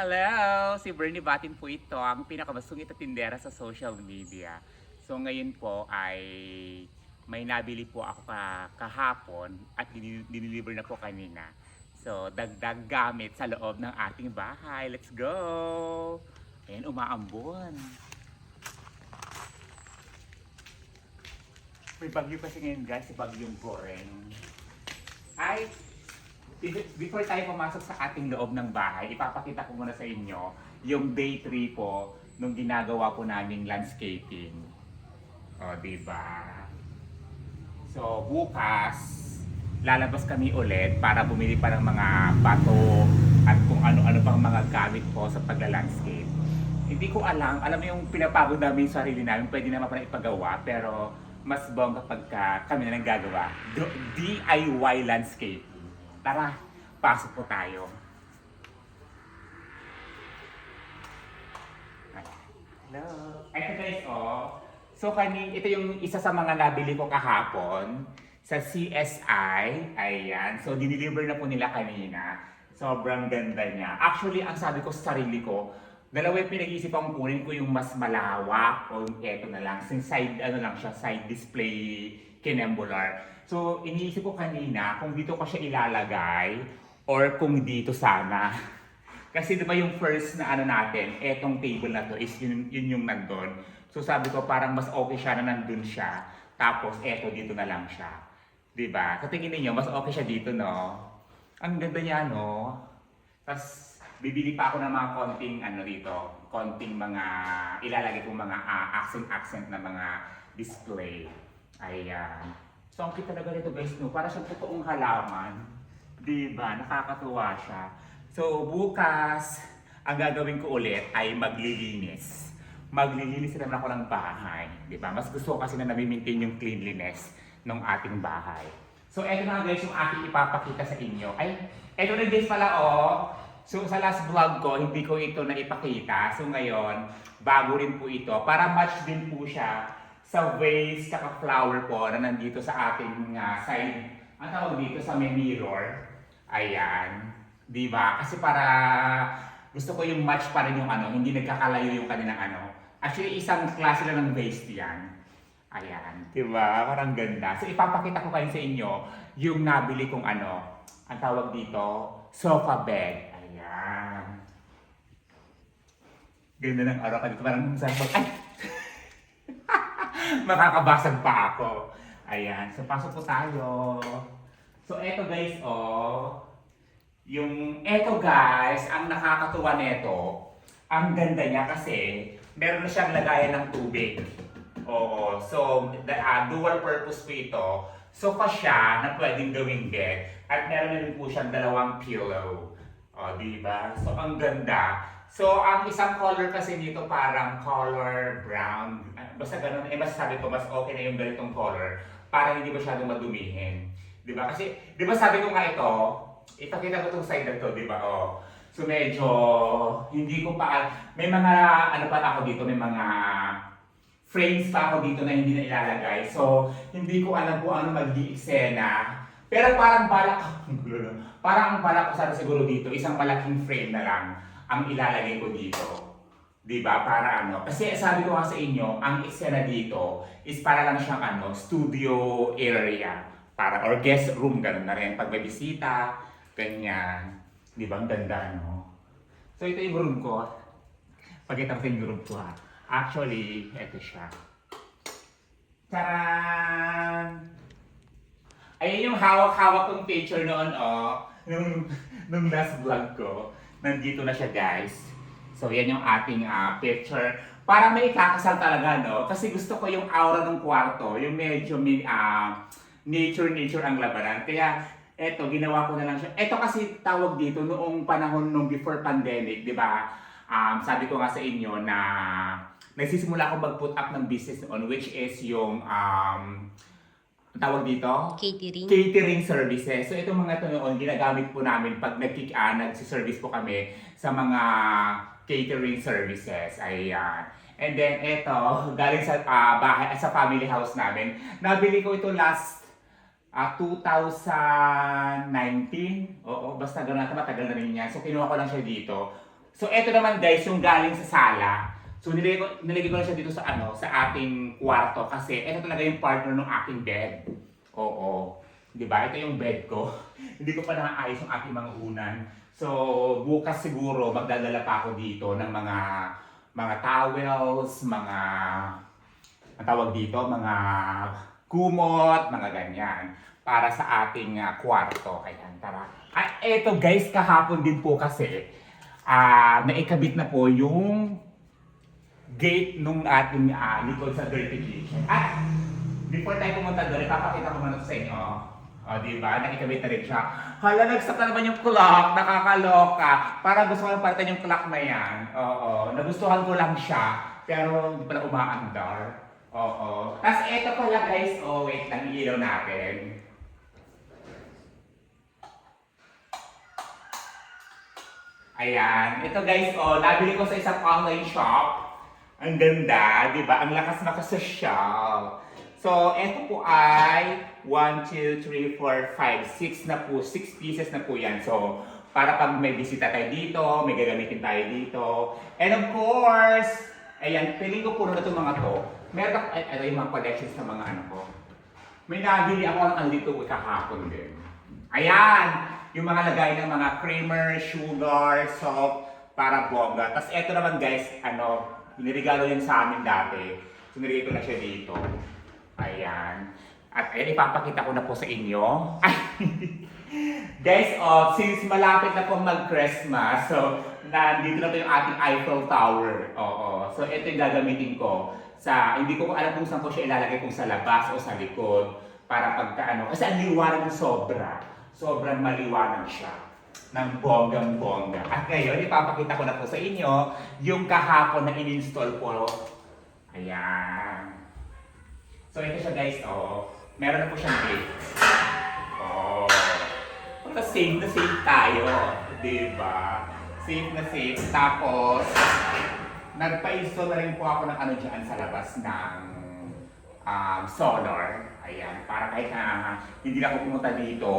Hello! Si Bernie Batin po ito, ang pinakamasungit na tindera sa social media. So ngayon po ay may nabili po ako ka, kahapon at din- diniliver na po kanina. So dagdag gamit sa loob ng ating bahay. Let's go! Ayan, umaambon. May bagyo kasi ngayon guys, bagyong Goreng. Ay, before tayo pumasok sa ating loob ng bahay, ipapakita ko muna sa inyo yung day 3 po nung ginagawa po naming landscaping. O, di ba? So, bukas, lalabas kami ulit para bumili pa ng mga bato at kung ano-ano pang mga gamit po sa pagla-landscape. Hindi ko alam, alam mo yung pinapagod namin yung sarili namin, pwede naman pala ipagawa, pero mas bong kapag ka kami na lang gagawa. Do- DIY landscape. Tara, pasok po tayo. Hello. Ito guys, oh. So, kanin, ito yung isa sa mga nabili ko kahapon sa CSI. Ayan. So, diniliver na po nila kanina. Sobrang ganda niya. Actually, ang sabi ko sa sarili ko, dalawa yung pinag-iisip akong kunin ko yung mas malawak o yung eto na lang. Since side, ano lang siya, side display kinembular. So, iniisip ko kanina kung dito ko siya ilalagay or kung dito sana. Kasi di ba yung first na ano natin, etong table na to is yun, yun yung nandun. So sabi ko parang mas okay siya na nandun siya. Tapos eto dito na lang siya. Di ba? Sa tingin ninyo, mas okay siya dito, no? Ang ganda niya, no? Tapos bibili pa ako ng mga konting ano dito, konting mga ilalagay kong mga ah, accent-accent na mga display. Ayan. Ang cute talaga nito guys, no? Para siyang totoong halaman. Di ba? Nakakatuwa siya. So, bukas, ang gagawin ko ulit ay maglilinis. Maglilinis naman ako ng bahay. Di ba? Mas gusto ko kasi na nami-maintain yung cleanliness ng ating bahay. So, eto na guys yung aking ipapakita sa inyo. Ay, eto na guys pala oh. So, sa last vlog ko, hindi ko ito na ipakita. So, ngayon, bago rin po ito. Para match din po siya sa vase kaka flower po na nandito sa ating ah, side. Ang tawag dito sa may mirror. Ayan. Di ba? Kasi para gusto ko yung match pa rin yung ano, hindi nagkakalayo yung kanilang ano. Actually, isang klase lang ng vase yan. Ayan. Di ba? Parang ganda. So, ipapakita ko kayo sa inyo yung nabili kong ano, ang tawag dito, sofa bed. Ayan. Ganda ng araw ka dito. Parang pag... Ay! Makakabasag pa ako. Ayan. So, pasok po tayo. So, eto guys, oh. Yung eto guys, ang nakakatuwa nito, ang ganda niya kasi meron siyang lagayan ng tubig. Oo. So, the, ah, dual purpose po ito. Sofa siya na pwedeng gawing bed. At meron na rin po siyang dalawang pillow. O, di ba? So, ang ganda. So, ang isang color kasi dito parang color brown. Ah, Basta ganun. Eh, mas sabi ko, mas okay na yung ganitong color para hindi masyadong madumihin. Di ba? Kasi, di ba sabi ko nga ito, ipakita ko itong side na to, di ba? Oh. So, medyo, hindi ko pa, may mga, ano pa ako dito, may mga frames pa ako dito na hindi na ilalagay. So, hindi ko alam kung ano magiging eksena. Pero parang balak, parang ang balak ko sana siguro dito, isang malaking frame na lang ang ilalagay ko dito. 'Di ba? Para ano? Kasi sabi ko nga sa inyo, ang eksena dito is para lang siyang ano, studio area. Para, or guest room, ganun na rin. Pag may bisita, ganyan. 'Di ba? Ang ganda, no? So, ito yung room ko. Pagkita ko sa yung room ko, ha? Actually, ito siya. Taran! Ayun yung hawak-hawak kong picture noon, oh. Nung, nung last vlog ko. Nandito na siya, guys. So, yan yung ating ah, picture. Para may kakasal talaga, no? Kasi gusto ko yung aura ng kwarto. Yung medyo min, ah, nature-nature ang labanan. Kaya, eto, ginawa ko na lang siya. Eto kasi tawag dito noong panahon nung before pandemic, di ba? Um, sabi ko nga sa inyo na nagsisimula akong mag-put up ng business noon, which is yung um, ang tawag dito? Catering. catering services. So itong mga ito noon, ginagamit po namin pag nagkik ah, nagsiservice po kami sa mga catering services. Ayan. And then ito, galing sa ah, bahay, sa family house namin. Nabili ko ito last ah 2019. Oo, basta gano'n na matagal na rin yan. So kinuha ko lang siya dito So, eto naman guys, yung galing sa sala. So, nilagay ko, nilagay ko na siya dito sa ano, sa ating kwarto kasi ito talaga yung partner ng aking bed. Oo. Di ba? Ito yung bed ko. Hindi ko pa nakaayos yung aking mga unan. So, bukas siguro magdadala pa ako dito ng mga mga towels, mga ang tawag dito, mga kumot, mga ganyan para sa ating ah, kwarto. Ayan, tara. At eto guys, kahapon din po kasi ah naikabit na po yung gate nung ating uh, likod sa dirty kitchen. At before tayo pumunta doon, ipapakita ko muna sa inyo. O, di ba? Nakikabit na rin siya. Hala, nagsak na naman yung clock. Nakakaloka. Parang gusto ko yung palitan yung clock na yan. Oo. Nagustuhan ko lang siya. Pero hindi pala umaandar. Oo. Tapos eto pala guys. Oh, wait lang. Ilaw natin. Ayan. Ito guys, oh, nabili ko sa isang online shop. Ang ganda, di ba? Ang lakas makasosyal. So, ito po ay 1, 2, 3, 4, 5, 6 na po. 6 pieces na po yan. So, para pag may bisita tayo dito, may gagamitin tayo dito. And of course, ayan, piling ko puro na itong mga to. Meron ako, ay, ito yung mga collections ng mga ano ko. May nabili ako ang andito kahapon din. Ayan! Yung mga lagay ng mga creamer, sugar, salt, para bongga. Tapos eto naman guys, ano, nirigalo yan sa amin dati. So nilagay ko na siya dito. Ayan. At ayan, ipapakita ko na po sa inyo. Guys, oh, since malapit na po mag-Christmas, so nandito na po yung ating Eiffel Tower. Oo. So ito yung gagamitin ko sa, hindi ko alam kung saan ko siya ilalagay kung sa labas o sa likod para pagka ano, kasi ang liwanag sobra. Sobrang maliwanag siya ng bonggang-bongga. At ngayon, ipapakita ko na po sa inyo yung kahapon na in-install ko. Ayan. So ito siya guys, oh. Meron na po siyang gate. Oh. Basta safe na safe tayo. Diba? Safe na safe. Tapos, nagpa-install na rin po ako ng ano dyan sa labas ng um, solar. Ayan, para kahit na hindi na ako pumunta dito,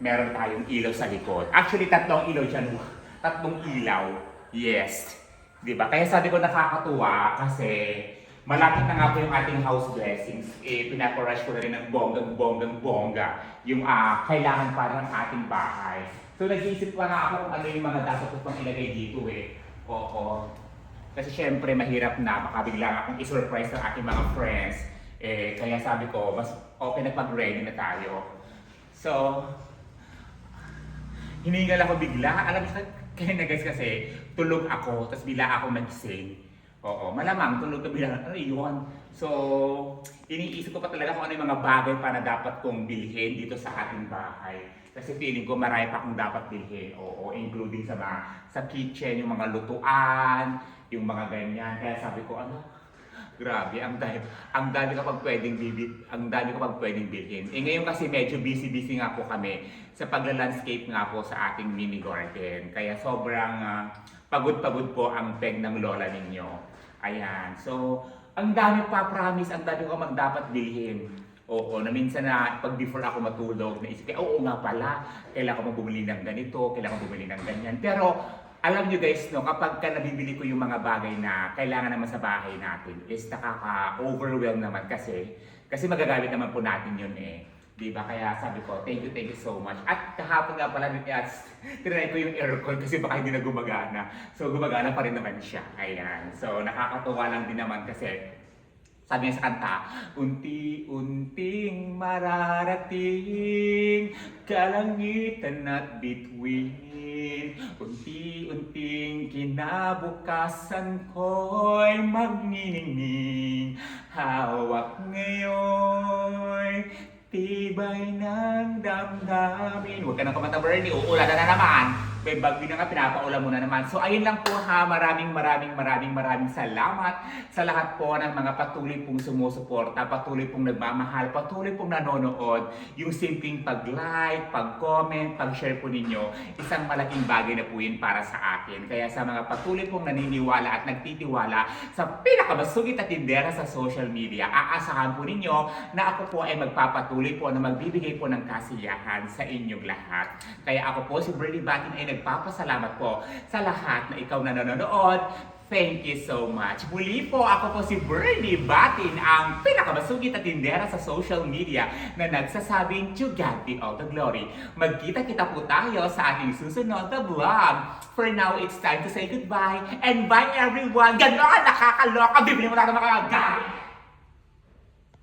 meron tayong ilaw sa likod. Actually, tatlong ilaw dyan. Tatlong ilaw. Yes. Di ba? Kaya sabi ko nakakatuwa kasi malapit na nga po yung ating house blessings. Eh, pinaparush ko na rin ng bonggang-bonggang-bongga yung ah, kailangan para ng ating bahay. So, nag-iisip pa nga ako kung ano yung mga dapat ko pang ilagay dito eh. Oo. Kasi syempre mahirap na baka bigla akong i-surprise ng aking mga friends. Eh, kaya sabi ko, mas okay na pag-ready na tayo. So, hiningal ako bigla. Alam mo, kaya na guys kasi tulog ako, tapos bigla ako nagising. Oo, malamang tulog ka bigla, ano yun? So, iniisip ko pa talaga kung ano yung mga bagay pa na dapat kong bilhin dito sa ating bahay. Kasi feeling ko marami pa akong dapat bilhin. Oo, including sa mga, sa kitchen, yung mga lutuan, yung mga ganyan. Kaya sabi ko, ano, Grabe, ang dami, ang dami ka pag pwedeng bibit, ang dami ka pag pwedeng bilhin. Eh ngayon kasi medyo busy-busy nga po kami sa pagla-landscape nga po sa ating mini garden. Kaya sobrang ah, pagod-pagod po ang peg ng lola ninyo. Ayan. So, ang dami pa promise, ang dami ko mag dapat bilhin. Oo, na minsan na pag before ako matulog, naisip ko, oo nga pala, kailangan ko bumili ng ganito, kailangan ko bumili ng ganyan. Pero alam nyo guys, no, kapag ka nabibili ko yung mga bagay na kailangan naman sa bahay natin, is nakaka-overwhelm naman kasi, kasi magagamit naman po natin yun eh. Di ba? Kaya sabi ko, thank you, thank you so much. At kahapon nga pala, yes, tinry ko yung aircon kasi baka hindi na gumagana. So, gumagana pa rin naman siya. Ayan. So, nakakatuwa lang din naman kasi sabi niya sa kanta, unti-unting mararating kalangitan at bituin. Unti-unting kinabukasan ko'y magniningning. Hawak ngayon, tibay ng damdamin. Huwag ka nang kumanta, Bernie. Uulan na, na naman. Bagyo na nga, pinapaulan mo na naman. So, ayun lang po ha. Maraming, maraming, maraming, maraming salamat sa lahat po ng mga patuloy pong sumusuporta, patuloy pong nagmamahal, patuloy pong nanonood. Yung simpleng pag-like, pag-comment, pag-share po ninyo, isang malaking bagay na po yun para sa akin. Kaya sa mga patuloy pong naniniwala at nagtitiwala sa pinakamasugit at tindera sa social media, aasahan po ninyo na ako po ay magpapatuloy po na magbibigay po ng kasiyahan sa inyong lahat. Kaya ako po si Bernie Batin nagpapasalamat po sa lahat na ikaw na nanonood. Thank you so much. Muli po, ako po si Bernie Batin, ang pinakamasugit at tindera sa social media na nagsasabing to God be all the glory. Magkita-kita po tayo sa ating susunod na vlog. For now, it's time to say goodbye and bye everyone. Ganon, nakakaloka. Bibili mo na ng mga gamit.